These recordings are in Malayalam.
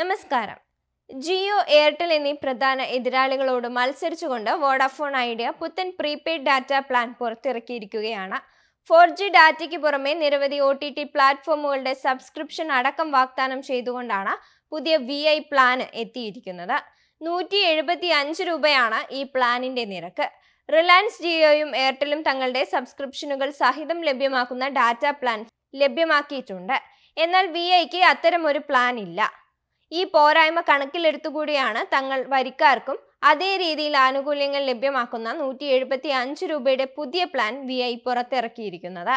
നമസ്കാരം. ജിയോ എയർടെൽ എന്നീ പ്രധാന എതിരാളികളോട് മത്സരിച്ചുകൊണ്ട് വോഡാഫോൺ ഐഡിയ പുത്തൻ പ്രീപെയ്ഡ് ഡാറ്റ പ്ലാൻ പുറത്തിറക്കിയിരിക്കുകയാണ്. ഫോർ ജി ഡാറ്റയ്ക്ക് പുറമെ നിരവധി ഒ ടി ടി പ്ലാറ്റ്ഫോമുകളുടെ സബ്സ്ക്രിപ്ഷൻ അടക്കം വാഗ്ദാനം ചെയ്തുകൊണ്ടാണ് പുതിയ വി ഐ പ്ലാൻ എത്തിയിരിക്കുന്നത്. നൂറ്റി എഴുപത്തി അഞ്ച് രൂപയാണ് ഈ പ്ലാനിന്റെ നിരക്ക്. റിലയൻസ് ജിയോയും എയർടെലും തങ്ങളുടെ സബ്സ്ക്രിപ്ഷനുകൾ സഹിതം ലഭ്യമാക്കുന്ന ഡാറ്റ പ്ലാൻ ലഭ്യമാക്കിയിട്ടുണ്ട്. എന്നാൽ വി ഐക്ക് അത്തരം ഒരു പ്ലാൻ ഇല്ല. ഈ പോരായ്മ കണക്കിലെടുത്തുകൂടിയാണ് തങ്ങൾ വരിക്കാർക്കും അതേ രീതിയിൽ ആനുകൂല്യങ്ങൾ ലഭ്യമാക്കുന്ന നൂറ്റി എഴുപത്തി അഞ്ച് രൂപയുടെ പുതിയ പ്ലാൻ വി ഐ പുറത്തിറക്കിയിരിക്കുന്നത്.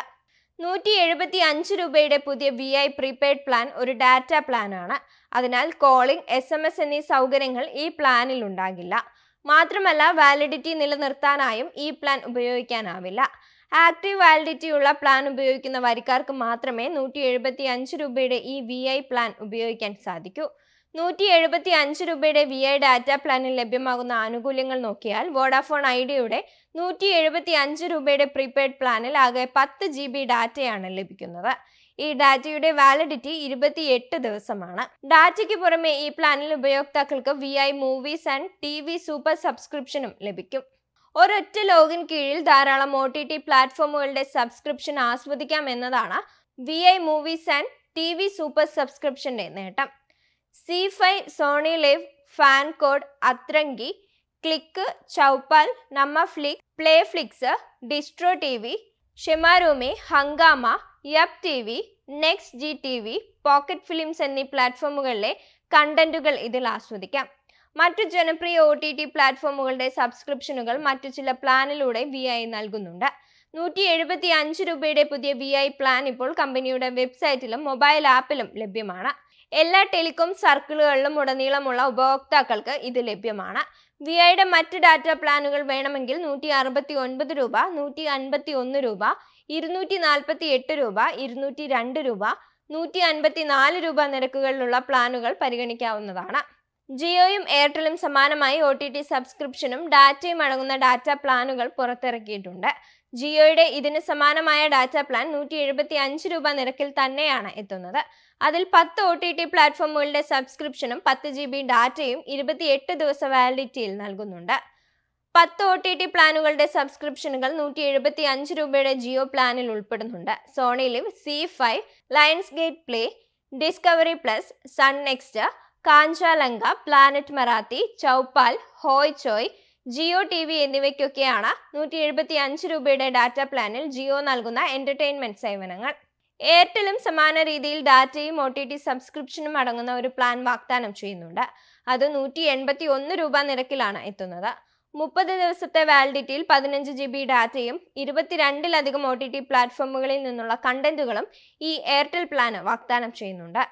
നൂറ്റി എഴുപത്തി അഞ്ച് രൂപയുടെ പുതിയ വി ഐ പ്രീപെയ്ഡ് പ്ലാൻ ഒരു ഡാറ്റ പ്ലാനാണ്. അതിനാൽ കോളിംഗ് എസ് എം എസ് എന്നീ സൗകര്യങ്ങൾ ഈ പ്ലാനിൽ ഉണ്ടാകില്ല മാത്രമല്ല വാലിഡിറ്റി നിലനിർത്താനായും ഈ പ്ലാൻ ഉപയോഗിക്കാനാവില്ല. ആക്റ്റീവ് വാലിഡിറ്റി ഉള്ള പ്ലാൻ ഉപയോഗിക്കുന്ന വരിക്കാർക്ക് മാത്രമേ നൂറ്റി എഴുപത്തി അഞ്ച് രൂപയുടെ ഈ വി ഐ പ്ലാൻ ഉപയോഗിക്കാൻ സാധിക്കൂ. നൂറ്റി എഴുപത്തി അഞ്ച് രൂപയുടെ വി ഐ ഡാറ്റ പ്ലാനിൽ ലഭ്യമാകുന്ന ആനുകൂല്യങ്ങൾ നോക്കിയാൽ വോഡാഫോൺ ഐഡിയയുടെ നൂറ്റി എഴുപത്തി അഞ്ച് രൂപയുടെ പ്രീപെയ്ഡ് പ്ലാനിൽ ആകെ പത്ത് ജി ബി ഡാറ്റയാണ് ലഭിക്കുന്നത്. ഈ ഡാറ്റയുടെ വാലിഡിറ്റി ഇരുപത്തിയെട്ട് ദിവസമാണ്. ഡാറ്റയ്ക്ക് പുറമെ ഈ പ്ലാനിൽ ഉപയോക്താക്കൾക്ക് V I movies and T V super സബ്സ്ക്രിപ്ഷനും ലഭിക്കും. ഒരൊറ്റ ലോഗിൻ കീഴിൽ ധാരാളം ഒ ടി ടി പ്ലാറ്റ്ഫോമുകളുടെ സബ്സ്ക്രിപ്ഷൻ ആസ്വദിക്കാം എന്നതാണ് V I movies and T V super സബ്സ്ക്രിപ്ഷന്റെ നേട്ടം. Zee five Sony Liv Fan Code Atrangi Klikk Chaupal Namma Flix Play Flix Distro T V ShemarooMe Hungama Yupp T V Next G T V Pocket Films എന്നീ പ്ലാറ്റ്ഫോമുകളിലെ കണ്ടന്റുകൾ ഇതിൽ ആസ്വദിക്കാം. മറ്റു ജനപ്രിയ ഒ ടി ടി പ്ലാറ്റ്ഫോമുകളുടെ സബ്സ്ക്രിപ്ഷനുകൾ മറ്റു ചില പ്ലാനിലൂടെ വി ഐ നൽകുന്നുണ്ട്. നൂറ്റി എഴുപത്തി അഞ്ച് രൂപയുടെ പുതിയ വി ഐ പ്ലാൻ ഇപ്പോൾ കമ്പനിയുടെ വെബ്സൈറ്റിലും മൊബൈൽ ആപ്പിലും ലഭ്യമാണ്. എല്ലാ ടെലികോം സർക്കിളുകളിലും ഉടനീളമുള്ള ഉപഭോക്താക്കൾക്ക് ഇത് ലഭ്യമാണ്. വി ഐയുടെ മറ്റ് ഡാറ്റ പ്ലാനുകൾ വേണമെങ്കിൽ നൂറ്റി അറുപത്തി ഒൻപത് രൂപ നൂറ്റി അൻപത്തി ഒന്ന് രൂപ ഇരുന്നൂറ്റി നാൽപ്പത്തി എട്ട് രൂപ ഇരുന്നൂറ്റി രണ്ട് രൂപ നൂറ്റി അൻപത്തി നാല് രൂപ നിരക്കുകളിലുള്ള പ്ലാനുകൾ പരിഗണിക്കാവുന്നതാണ്. ജിയോയും എയർടെലും സമാനമായി ഒ ടി ടി സബ്സ്ക്രിപ്ഷനും ഡാറ്റയും അടങ്ങുന്ന ഡാറ്റ പ്ലാനുകൾ പുറത്തിറക്കിയിട്ടുണ്ട്. ജിയോയുടെ ഇതിന് സമാനമായ ഡാറ്റ പ്ലാൻ നൂറ്റി എഴുപത്തി അഞ്ച് രൂപ നിരക്കിൽ തന്നെയാണ് എത്തുന്നത്. അതിൽ പത്ത് ഒ ടി ടി പ്ലാറ്റ്ഫോമുകളുടെ സബ്സ്ക്രിപ്ഷനും പത്ത് ജി ബി ഡാറ്റയും ഇരുപത്തിയെട്ട് ദിവസ വാലിഡിറ്റിയിൽ നൽകുന്നുണ്ട്. പത്ത് ഒ ടി ടി പ്ലാനുകളുടെ സബ്സ്ക്രിപ്ഷനുകൾ നൂറ്റി എഴുപത്തി അഞ്ച് രൂപയുടെ ജിയോ പ്ലാനിൽ ഉൾപ്പെടുന്നുണ്ട്. Sony LIV Zee five Lionsgate play Discovery plus sun next Kanchalanka planet Marathi Chaupal Hoichoi Jio T V എന്നിവയ്ക്കൊക്കെയാണ് നൂറ്റി എഴുപത്തി അഞ്ച് രൂപയുടെ ഡാറ്റ പ്ലാനിൽ ജിയോ നൽകുന്ന എന്റർടൈൻമെന്റ് സേവനങ്ങൾ. എയർടെലും സമാന രീതിയിൽ ഡാറ്റയും ഒ ടി ടി സബ്സ്ക്രിപ്ഷനും അടങ്ങുന്ന ഒരു പ്ലാൻ വാഗ്ദാനം ചെയ്യുന്നുണ്ട്. അത് നൂറ്റി എൺപത്തി ഒന്ന് രൂപ നിരക്കിലാണ് എത്തുന്നത്. മുപ്പത് ദിവസത്തെ വാലിഡിറ്റിയിൽ പതിനഞ്ച് ജി ബി ഡാറ്റയും ഇരുപത്തിരണ്ടിലധികം ഒ ടി ടി പ്ലാറ്റ്ഫോമുകളിൽ നിന്നുള്ള കണ്ടന്റുകളും ഈ എയർടെൽ പ്ലാന് വാഗ്ദാനം ചെയ്യുന്നുണ്ട്.